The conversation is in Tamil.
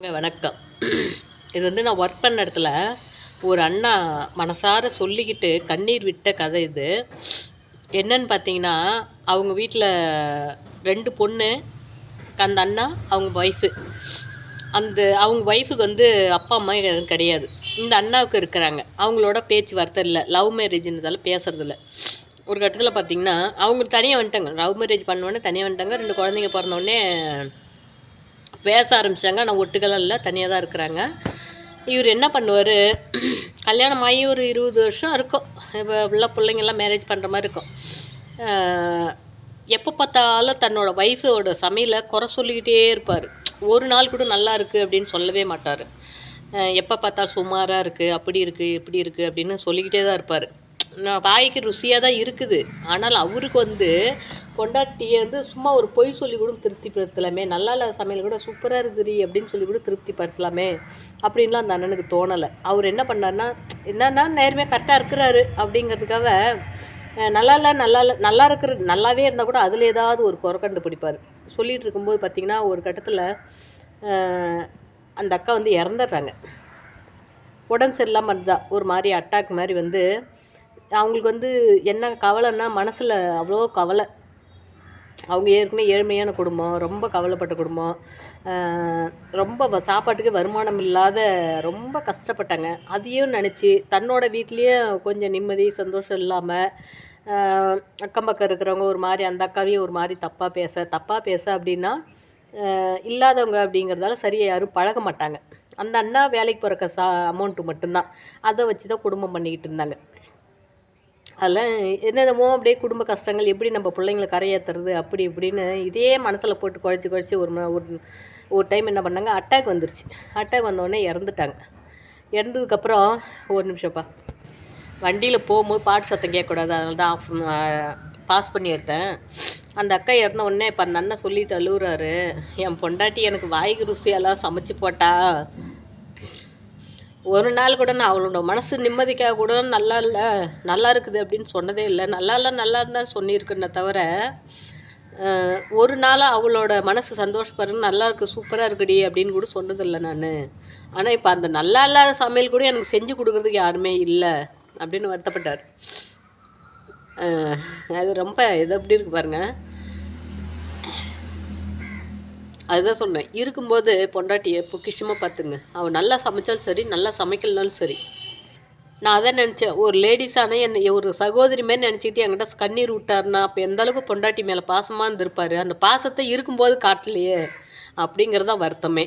வணக்கம். இது வந்து நான் ஒர்க் பண்ண இடத்துல ஒரு அண்ணா மனசார சொல்லிக்கிட்டு கண்ணீர் விட்ட கதை இது. என்னன்னு பார்த்தீங்கன்னா அவங்க வீட்டில் ரெண்டு பொண்ணு அந்த அண்ணா அவங்க ஒய்ஃபு அந்த அவங்க ஒய்ஃபுக்கு வந்து அப்பா அம்மா எதுவும் கிடையாது. இந்த அண்ணாவுக்கு இருக்கிறாங்க. அவங்களோட பேச்சுவார்த்தை இல்லை. லவ் மேரேஜ்ன்றதால பேசுறதில்ல ஒரு கட்டத்தில் பார்த்தீங்கன்னா அவங்க தனியாக வந்துட்டாங்க. லவ் மேரேஜ் பண்ணோடனே தனியாக வந்துட்டாங்க. ரெண்டு குழந்தைங்க பிறந்தோடனே பேச ஆரம்பித்தாங்க ஆனால் ஒட்டுக்கெல்லாம் இல்லை. தனியாக தான் இருக்கிறாங்க. இவர் என்ன பண்ணுவார்? கல்யாணம் ஆகி ஒரு இருபது வருஷம் இருக்கும். இப்போ உள்ள பிள்ளைங்கெல்லாம் மேரேஜ் பண்ணுற மாதிரி இருக்கும். எப்போ பார்த்தாலும் தன்னோட ஒய்ஃபோட சமையலை குறை சொல்லிக்கிட்டே இருப்பார். ஒரு நாள் கூட நல்லா இருக்குது அப்படின்னு சொல்லவே மாட்டார். எப்போ பார்த்தாலும் சுமாராக இருக்குது அப்படி இருக்குது இப்படி இருக்குது அப்படின்னு சொல்லிக்கிட்டே தான் இருப்பார். வாய்க்கு ருசியாக தான் இருக்குது. ஆனால் அவருக்கு வந்து கொண்டாட்டியை வந்து சும்மா ஒரு பொய் சொல்லி கூட திருப்திப்படுத்தலாமே. நல்லா இல்லாத சமையல் கூட சூப்பராக இருக்குடி அப்படின்னு சொல்லி கூட திருப்திப்படுத்தலாமே அப்படின்லாம் அந்த அண்ணனுக்கு தோணலை. அவர் என்ன பண்ணாருன்னா என்னன்னா நேர்மையாக கரெக்டாக இருக்கிறாரு அப்படிங்கிறதுக்காக நல்லா இல்லை நல்லா இல்லை நல்லா இருக்கிற நல்லாவே இருந்தால் கூட அதில் ஏதாவது ஒரு குறை கண்டுபிடிப்பார். சொல்லிகிட்டு இருக்கும்போது பார்த்தீங்கன்னா ஒரு கட்டத்தில் அந்த அக்கா வந்து இறந்துடுறாங்க. உடம்பு சரியில்லாமல் இருந்தால் ஒரு மாதிரி அட்டாக் மாதிரி வந்து அவங்களுக்கு வந்து என்ன கவலைன்னா மனசில் அவ்வளோ கவலை. அவங்க ஏற்கனவே ஏழ்மையான குடும்பம் ரொம்ப கவலைப்பட்ட குடும்பம். ரொம்ப வ- சாப்பாட்டுக்கு வருமானம் இல்லாத ரொம்ப கஷ்டப்பட்டாங்க. அதையும் நினச்சி தன்னோட வீட்லேயும் கொஞ்சம் நிம்மதி சந்தோஷம் இல்லாமல் அக்கம் பக்கம் இருக்கிறவங்க ஒரு மாதிரி அந்த அக்காவையும் ஒரு மாதிரி தப்பாக பேச தப்பாக பேச அப்படின்னா இல்லாதவங்க அப்படிங்கிறதால சரியாக யாரும் பழக மாட்டாங்க. அந்த அண்ணா வேலைக்கு போகிற சா அமௌண்ட்டு மட்டும்தான். அதை வச்சு தான் குடும்பம் பண்ணிக்கிட்டு இருந்தாங்க. அதெல்லாம் என்னென்னமோ அப்படியே குடும்ப கஷ்டங்கள் எப்படி நம்ம பிள்ளைங்களை கரையேற்றுறது அப்படி இப்படின்னு இதே மனசில் போட்டு குழச்சி குழச்சி ஒரு ஒரு ஒரு டைம் என்ன பண்ணாங்க? அட்டாக் வந்துருச்சு. அட்டாக் வந்தோடனே இறந்துட்டாங்க. இறந்ததுக்கப்புறம் ஒரு நிமிஷம்ப்பா. வண்டியில் போகும்போது பாட்டு சத்தம் கேட்கக்கூடாது அதனால தான் ஆஃப் பாஸ் பண்ணி எடுத்தேன். அந்த அக்கா இறந்த உடனே இப்போ அந்த அண்ணன் சொல்லிட்டு அழுகுறாரு என் பொண்டாட்டி எனக்கு வாய்க்கு ருசியெல்லாம் சமைச்சு போட்டா. ஒரு நாள் கூட நான் அவளோட மனசு நிம்மதிக்காக கூட நல்லா இல்லை நல்லா இருக்குது அப்படின்னு சொன்னதே இல்லை. நல்லா இல்லை நல்லா இருந்தால் சொல்லியிருக்குன்னு தவிர ஒரு நாளாக அவளோட மனசு சந்தோஷப்படுறது நல்லா இருக்குது சூப்பராக இருக்குடி அப்படின்னு கூட சொன்னதில்லை நான். ஆனால் இப்போ அந்த நல்லா இல்லாத சமையல் கூட எனக்கு செஞ்சு கொடுக்குறதுக்கு யாருமே இல்லை அப்படின்னு வருத்தப்பட்டார். அது ரொம்ப இது எப்படி இருக்கு பாருங்கள் அதுதான் சொன்னேன். இருக்கும்போது பொண்டாட்டியை பொக்கிஷமாக பார்த்துங்க. அவள் நல்லா சமைச்சாலும் சரி நல்லா சமைக்கலனாலும் சரி. நான் அதான் நினச்சேன் ஒரு லேடிஸான என்னை ஒரு சகோதரி மாதிரி நினச்சிக்கிட்டு என்கிட்ட கண்ணீர் விட்டாருன்னா அப்போ எந்த அளவுக்கு பொண்டாட்டி மேலே பாசமாக இருந்திருப்பார்? அந்த பாசத்தை இருக்கும்போது காட்டலையே அப்படிங்கிறது தான் வருத்தமே.